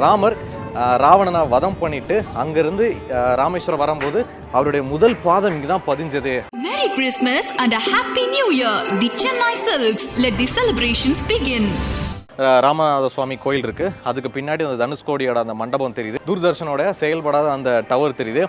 ராமர் ராவணனை வதம் பண்ணிட்டு அங்கேருந்து ராமேஸ்வரம் வரும்போது அவருடைய முதல் பாதம் இங்கே தான் பதிஞ்சது Merry Christmas and a Happy New Year! The Chennai Silks. Let the celebrations begin. Ramanatha சுவாமி கோயில் இருக்கு அதுக்கு பின்னாடி அந்த தனுஷ்கோடியோட அந்த மண்டபம் தெரியுது தூர்தர்ஷனோட செயல்படாத அந்த டவர் தெரியுது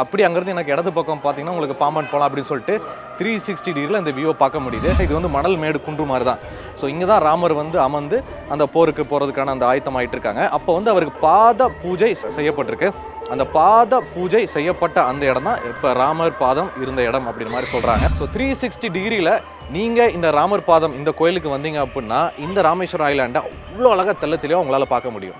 அப்படி அங்கேருந்து எனக்கு இடது பக்கம் பார்த்தீங்கன்னா உங்களுக்கு பாம்பன் போகலாம் அப்படின்னு சொல்லிட்டு த்ரீ சிக்ஸ்டி டிகிரியில் இந்த வியூவை பார்க்க முடியுது. இது வந்து மணல் மேடு குன்று மாதிரி தான். ஸோ இங்கே தான் ராமர் வந்து அமர்ந்து அந்த போருக்கு போகிறதுக்கான அந்த ஆயத்தம் ஆகிட்டு இருக்காங்க. அப்போ வந்து அவருக்கு பாத பூஜை செய்யப்பட்டிருக்கு. அந்த பாத பூஜை செய்யப்பட்ட அந்த இடம் தான் இப்போ ராமர் பாதம் இருந்த இடம் அப்படின்னு மாதிரி சொல்கிறாங்க ஸோ த்ரீ சிக்ஸ்டி டிகிரியில் நீங்கள் இந்த ராமர் பாதம் இந்த கோயிலுக்கு வந்தீங்க அப்படின்னா இந்த ராமேஸ்வரம் ஐலாண்டை அவ்வளோ அழகாக தெள்ள தெளிவாக உங்களால் பார்க்க முடியும்.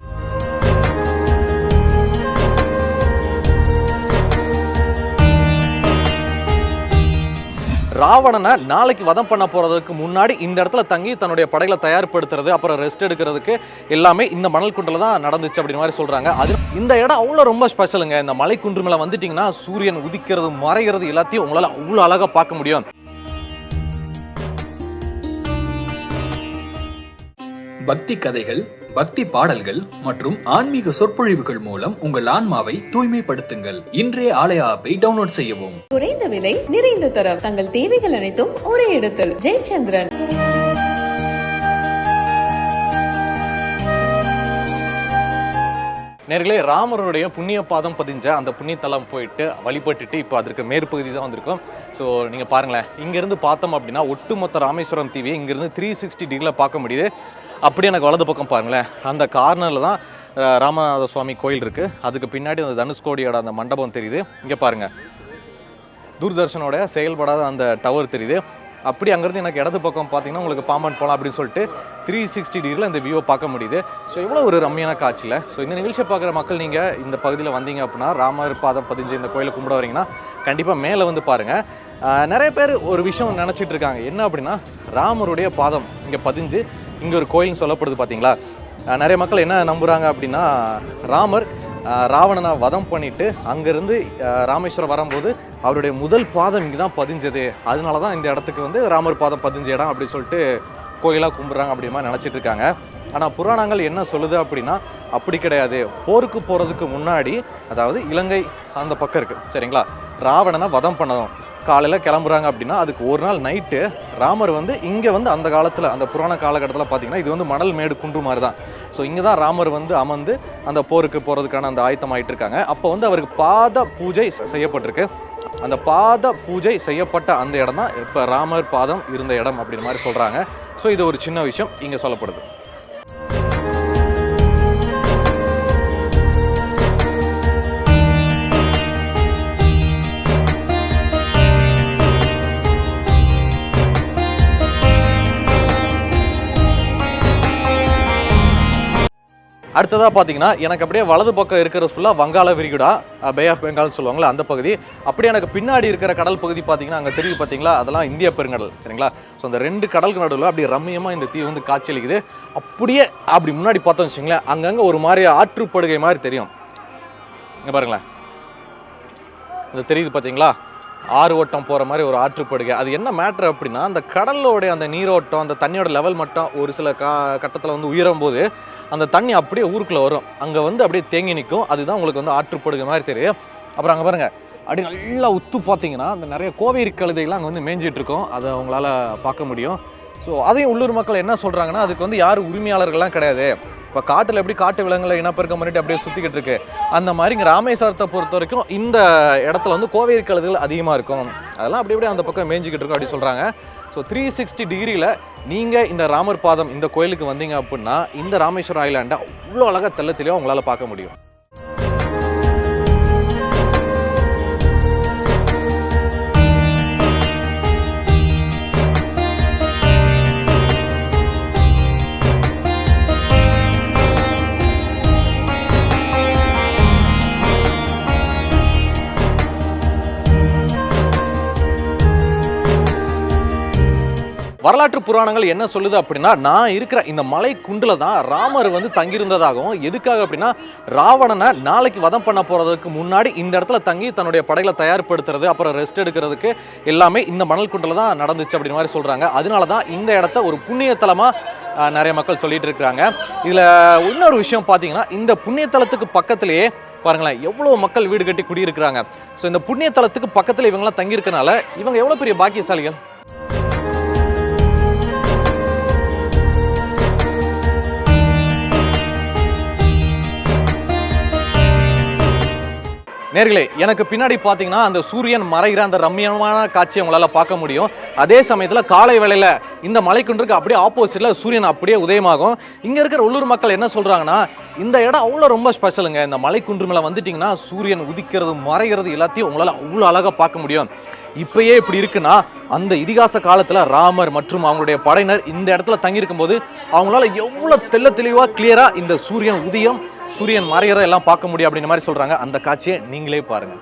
ராவணனை நாளைக்கு வதம் பண்ண போகிறதுக்கு முன்னாடி இந்த இடத்துல தங்கி தன்னுடைய படைகளை தயார்படுத்துறது அப்புறம் ரெஸ்ட் எடுக்கிறதுக்கு எல்லாமே இந்த மணல் குண்டில் தான் நடந்துச்சு அப்படின்னு மாதிரி சொல்கிறாங்க அது இந்த இடம் அவ்வளோ ரொம்ப ஸ்பெஷலுங்க இந்த மலை குன்று மேலே வந்துட்டிங்கன்னா சூரியன் உதிக்கிறது மறைகிறது எல்லாத்தையும் உங்களால் அவ்வளோ அழகாக பார்க்க முடியும். பக்தி கதைகள் பக்தி பாடல்கள் மற்றும் ஆன்மீக சொற்பொழிவுகள் மூலம் உங்கள் ஆன்மாவை தூய்மைப்படுத்துங்கள். இன்றைய ஆலய ஆப்பை டவுன்லோட் செய்யவும். குறைந்த விலை நிறைந்த தரம். தங்கள் தேவைகள் அனைத்தும் ஒரே இடத்தில். ஜெயச்சந்திரன். நேர்களே ராமருடைய புண்ணிய பாதம் பதிஞ்ச அந்த புண்ணியத்தலம் போயிட்டு வழிபட்டுட்டு இப்போ அதற்கு மேற்பகுதி தான் வந்திருக்கோம். ஸோ நீங்கள் பாருங்களேன். இங்கேருந்து பார்த்தோம் அப்படின்னா ஒட்டுமொத்த ராமேஸ்வரம் தீவியை இங்கேருந்து த்ரீ சிக்ஸ்டி டிகிரியில் பார்க்க முடியுது. அப்படியே எனக்கு வலது பக்கம் பாருங்களேன். அந்த கார்னரில் தான் ராமநாத சுவாமி கோயில் இருக்குது அதுக்கு பின்னாடி அந்த தனுஷ்கோடியோட அந்த மண்டபம் தெரியுது. இங்கே பாருங்கள் தூர்தர்ஷனோட செயல்படாத அந்த டவர் தெரியுது. அப்படி அங்கேருந்து எனக்கு இடது பக்கம் பார்த்தீங்கன்னா உங்களுக்கு பாம்பன் போகலாம் அப்படின்னு சொல்லிட்டு த்ரீ சிக்ஸ்டி டிகிரியில் இந்த வியூவை பார்க்க முடியுது. ஸோ இவ்வளோ ஒரு ரம்மியான காட்சியில் ஸோ இந்த நிகழ்ச்சியை பார்க்குற மக்கள் நீங்கள் இந்த பகுதியில் வந்தீங்க அப்படின்னா ராமர் பாதம் பதிஞ்சு இந்த கோயிலை கும்பிட வரீங்கன்னா கண்டிப்பாக மேலே வந்து பாருங்கள் நிறைய பேர் ஒரு விஷயம் நினச்சிட்டு இருக்காங்க. என்ன அப்படின்னா ராமருடைய பாதம் இங்கே பதிஞ்சு இங்கே ஒரு கோயில்னு சொல்லப்படுது பார்த்தீங்களா நிறைய மக்கள் என்ன நம்புகிறாங்க அப்படின்னா ராமர் ராவணனை வதம் பண்ணிட்டு அங்கேருந்து ராமேஸ்வரம் வரும்போது அவருடைய முதல் பாதம் இங்கே தான் பதிஞ்சது. அதனால தான் இந்த இடத்துக்கு வந்து ராமர் பாதம் பதிஞ்ச இடம் அப்படின்னு சொல்லிட்டு கோயிலாக கும்பிட்றாங்க அப்படிமா நினச்சிட்டு இருக்காங்க. ஆனால் புராணங்கள் என்ன சொல்லுது அப்படின்னா அப்படி கிடையாது. போருக்கு போகிறதுக்கு முன்னாடி அதாவது இலங்கை அந்த பக்கம் இருக்குது சரிங்களா? ராவணனை வதம் பண்ணதும் காலையில் கிளம்புறாங்க அப்படின்னா அதுக்கு ஒரு நாள் நைட்டு ராமர் வந்து இங்கே வந்து அந்த காலத்தில் அந்த புராண காலகட்டத்தில் பார்த்தீங்கன்னா இது வந்து மணல் மேடு குன்று மாதிரி தான் ஸோ இங்கே தான் ராமர் வந்து அமர்ந்து அந்த போருக்கு போகிறதுக்கான அந்த ஆயத்தம் ஆயிட்டு இருக்காங்க. அப்போ வந்து அவருக்கு பாத பூஜை செய்யப்பட்டிருக்கு. அந்த பாத பூஜை செய்யப்பட்ட அந்த இடம் தான் இப்போ ராமர் பாதம் இருந்த இடம் அப்படின்னு மாதிரி சொல்கிறாங்க ஸோ இது ஒரு சின்ன விஷயம். இங்கே சொல்லப்படுது. அடுத்ததாக பார்த்தீங்கன்னா எனக்கு அப்படியே வலது பக்கம் இருக்கிற ஃபுல்லாக வங்காள விரிகுடா பே ஆஃப் பெங்கால்னு சொல்லுவாங்களா அந்த பகுதி. அப்படியே எனக்கு பின்னாடி இருக்கிற கடல் பகுதி பார்த்தீங்கன்னா அங்கே தெரியுது பார்த்தீங்களா அதெல்லாம் இந்திய பெருங்கடல் சரிங்களா? ஸோ அந்த ரெண்டு கடலுக்கு நடுவில் அப்படியே ரம்மியமாக இந்த தீவு வந்து காட்சியளிக்குது. அப்படியே அப்படி முன்னாடி பார்த்தோம் வச்சுங்களேன் அங்கங்கே ஒரு மாதிரி ஆற்றுப்படுகை மாதிரி தெரியும். இங்கே பாருங்களேன். இந்த தெரியுது பார்த்தீங்களா ஆறு ஓட்டம் போகிற மாதிரி ஒரு ஆற்றுப்படுகை. அது என்ன மேட்ரு அப்படின்னா அந்த கடலோடைய அந்த நீரோட்டம் அந்த தண்ணியோட லெவல் மட்டும் ஒரு சில கா கட்டத்தில் வந்து உயரும் போது அந்த தண்ணி அப்படியே ஊருக்குள்ளே வரும். அங்கே வந்து அப்படியே தேங்கி நிற்கும் அதுதான் உங்களுக்கு வந்து ஆற்றுப்படுகை மாதிரி தெரியும். அப்புறம் அங்கே பாருங்கள் அப்படி நல்லா உத்து பார்த்தீங்கன்னா அந்த நிறைய கோவேரி கழுதைகள்லாம் அங்கே வந்து மேய்ஞ்சிட்டு இருக்கும். அதை உங்களால் பார்க்க முடியும். ஸோ அதையும் உள்ளூர் மக்கள் என்ன சொல்கிறாங்கன்னா அதுக்கு வந்து யார் உரிமையாளர்கள்லாம் கிடையாது. இப்போ காட்டில் எப்படி காட்டு விலங்குகளை இனப்பெருக்கம் பண்ணிட்டு அப்படியே சுற்றிக்கிட்டு இருக்கு. அந்த மாதிரி இங்கே ராமேஸ்வரத்தை பொறுத்த வரைக்கும் இந்த இடத்துல வந்து கோவேரி கழுதுகள் அதிகமாக இருக்கும். அதெல்லாம் அப்படி அப்படியே அந்த பக்கம் மேய்ஞ்சிக்கிட்டு இருக்கும் அப்படி சொல்கிறாங்க ஸோ த்ரீ சிக்ஸ்டி டிகிரியில் நீங்கள் இந்த ராமர் பாதம் இந்த கோயிலுக்கு வந்தீங்க அப்படின்னா இந்த ராமேஸ்வரம் ஐலாண்டை அவ்வளோ அழகாக தெல்ல தெளிவாக உங்களால் பார்க்க முடியும். வரலாற்று புராணங்கள் என்ன சொல்லுது அப்படின்னா நான் இருக்கிற இந்த மலை குண்டில் தான் ராமர் வந்து தங்கியிருந்ததாகவும் எதுக்காக அப்படின்னா ராவணனை நாளைக்கு வதம் பண்ண போகிறதுக்கு முன்னாடி இந்த இடத்துல தங்கி தன்னுடைய படைகளை தயார்படுத்துறது அப்புறம் ரெஸ்ட் எடுக்கிறதுக்கு எல்லாமே இந்த மணல் குண்டில் தான் நடந்துச்சு அப்படின்னு மாதிரி சொல்கிறாங்க அதனால தான் இந்த இடத்த ஒரு புண்ணியத்தலமாக நிறைய மக்கள் சொல்லிட்டு இருக்கிறாங்க. இதில் இன்னொரு விஷயம் பார்த்தீங்கன்னா இந்த புண்ணியத்தலத்துக்கு பக்கத்திலேயே பாருங்களேன் எவ்வளோ மக்கள் வீடு கட்டி குடியிருக்கிறாங்க. ஸோ இந்த புண்ணியத்தலத்துக்கு பக்கத்தில் இவங்கெல்லாம் தங்கியிருக்கனால இவங்க எவ்வளோ பெரிய பாக்கியசாலிகள்? நேர்களே எனக்கு பின்னாடி பார்த்தீங்கன்னா அந்த சூரியன் மறைகிற அந்த ரம்மியமான காட்சியை உங்களால் பார்க்க முடியும். அதே சமயத்தில் காலை வேளையில் இந்த மலைக்குன்றுக்கு அப்படியே ஆப்போசிட்டில் சூரியன் அப்படியே உதயமாகும். இங்கே இருக்கிற உள்ளூர் மக்கள் என்ன சொல்கிறாங்கன்னா இந்த இடம் அவ்வளோ ரொம்ப ஸ்பெஷலுங்க இந்த மலைக்குன்று மேலே வந்துட்டிங்கன்னா சூரியன் உதிக்கிறது மறைகிறது எல்லாத்தையும் உங்களால் அவ்வளோ அழகாக பார்க்க முடியும். இப்பயே இப்படி இருக்குன்னா அந்த இதிகாச காலத்தில் ராமர் மற்றும் அவங்களுடைய படையினர் இந்த இடத்துல தங்கியிருக்கும் போது அவங்களால எவ்வளோ தெள்ள தெளிவாக கிளியராக இந்த சூரியன் உதயம் சூரியன் மறைகிறத எல்லாம் பார்க்க முடியும் அப்படின்ற மாதிரி சொல்றாங்க. அந்த காட்சியை நீங்களே பாருங்க.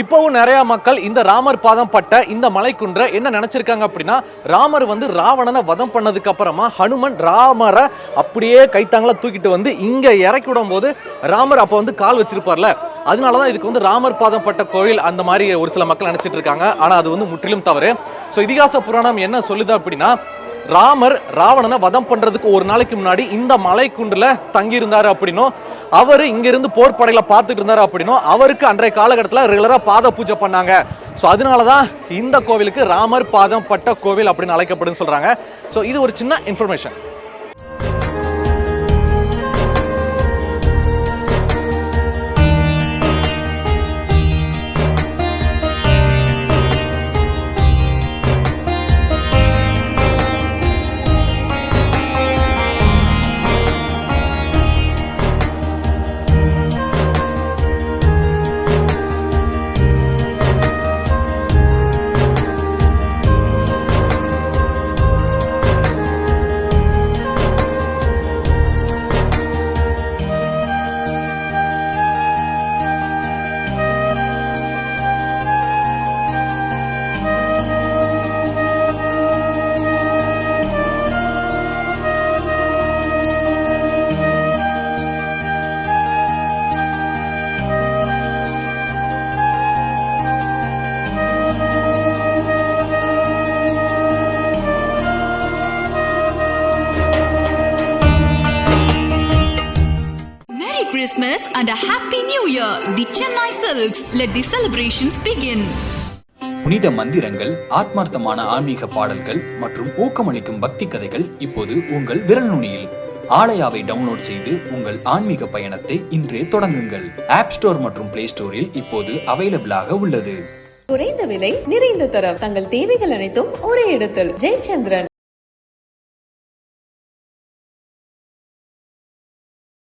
இப்போவும் நிறைய மக்கள் இந்த ராமர் பாதம் பட்ட இந்த மலைக்குன்ற என்ன நினைச்சிருக்காங்க அப்படின்னா ராமர் வந்து ராவணனை வதம் பண்ணதுக்கு அப்புறமா ஹனுமன் ராமரை அப்படியே கைத்தாங்கள தூக்கிட்டு வந்து இங்க இறக்கி விடும் போது ராமர் அப்போ வந்து கால் வச்சிருப்பார்ல. அதனால தான் இதுக்கு வந்து ராமர் பாதம் பட்ட கோயில் அந்த மாதிரி ஒரு சில மக்கள் நினச்சிட்டு இருக்காங்க. ஆனால் அது வந்து முற்றிலும் தவறு. ஸோ இதிகாச புராணம் என்ன சொல்லுது அப்படின்னா ராமர் ராவணனை வதம் பண்றதுக்கு ஒரு நாளைக்கு முன்னாடி இந்த மலைக்குண்டில் தங்கியிருந்தார் அப்படின்னும் அவர் இங்கிருந்து போர் படையில் பார்த்துட்டு இருந்தார் அப்படின்னும் அவருக்கு அன்றைய காலகட்டத்தில் ரெகுலராக பாத பூஜை பண்ணாங்க. ஸோ அதனால தான் இந்த கோவிலுக்கு ராமர் பாதம் பட்ட கோவில் அப்படின்னு அழைக்கப்படுன்னு சொல்கிறாங்க ஸோ இது ஒரு சின்ன information Christmas and a Happy New Year! The Chennai Silks. Let the celebrations begin. புனித மந்திரங்கள் ஆத்மார்த்தமான ஆன்மீக பாடல்கள் மற்றும் ஊக்கமளிக்கும் பக்தி கதைகள் இப்போது உங்கள் விரல் நுனியில் ஆலயாவை டவுன்லோட் செய்து உங்கள் ஆன்மீக பயணத்தை இன்றே தொடங்குங்கள் ஆப் ஸ்டோர் மற்றும் பிளே ஸ்டோரில் இப்போது அவைலபிளாக உள்ளது குறைந்த விலை நிறைந்த தரம் தங்கள் தேவைகள் அனைத்தும் ஒரே இடத்தில் ஜெயச்சந்திரன்